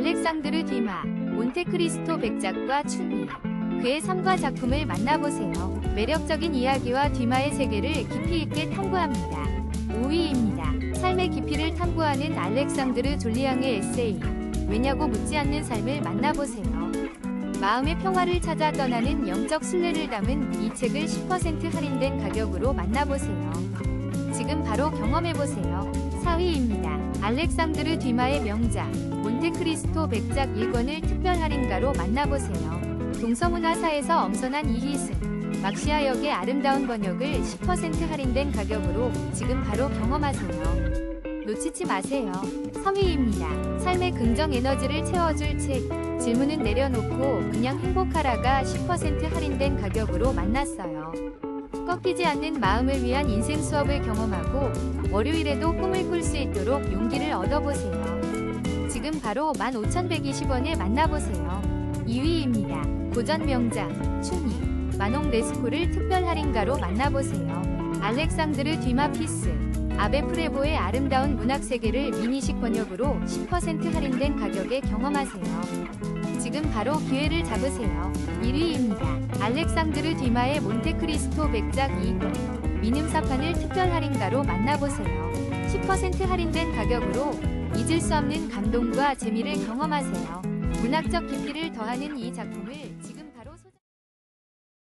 알렉상드르 디마, 몬테크리스토 백작과 춘희. 그의 삶과 작품을 만나보세요. 매력적인 이야기와 디마의 세계를 깊이 있게 탐구합니다. 5위입니다. 삶의 깊이를 탐구하는 알렉상드르 졸리앙의 에세이. 왜냐고 묻지 않는 삶을 만나보세요. 마음의 평화를 찾아 떠나는 영적 순례를 담은 이 책을 10% 할인된 가격으로 만나보세요. 지금 바로 경험해보세요. 4위입니다. 알렉상드르 뒤마의 명작, 몬테크리스토 백작 1권을 특별 할인가로 만나보세요. 동서문화사에서 엄선한 이희승, 막시아 역의 아름다운 번역을 10% 할인된 가격으로 지금 바로 경험하세요. 놓치지 마세요. 3위입니다. 삶의 긍정 에너지를 채워줄 책. 질문은 내려놓고 그냥 행복하라가 10% 할인된 가격으로 만났어요. 꺾이지 않는 마음을 위한 인생 수업을 경험하고 월요일에도 꿈을 꿀 수 있도록 용기를 얻어보세요. 지금 바로 15,120원에 만나보세요. 2위입니다. 고전 명작 춘희 만홍 네스코를 특별 할인가로 만나보세요. 알렉상드르 뒤마 피스 아베 프레보의 아름다운 문학 세계를 미니식 번역으로 10% 할인된 가격에 경험하세요. 지금 바로 기회를 잡으세요. 1위입니다. 알렉상드르 디마의 몬테크리스토 백작 2권 미눔사판을 특별 할인가로 만나보세요. 10% 할인된 가격으로 잊을 수 없는 감동과 재미를 경험하세요. 문학적 깊이를 더하는 이 작품을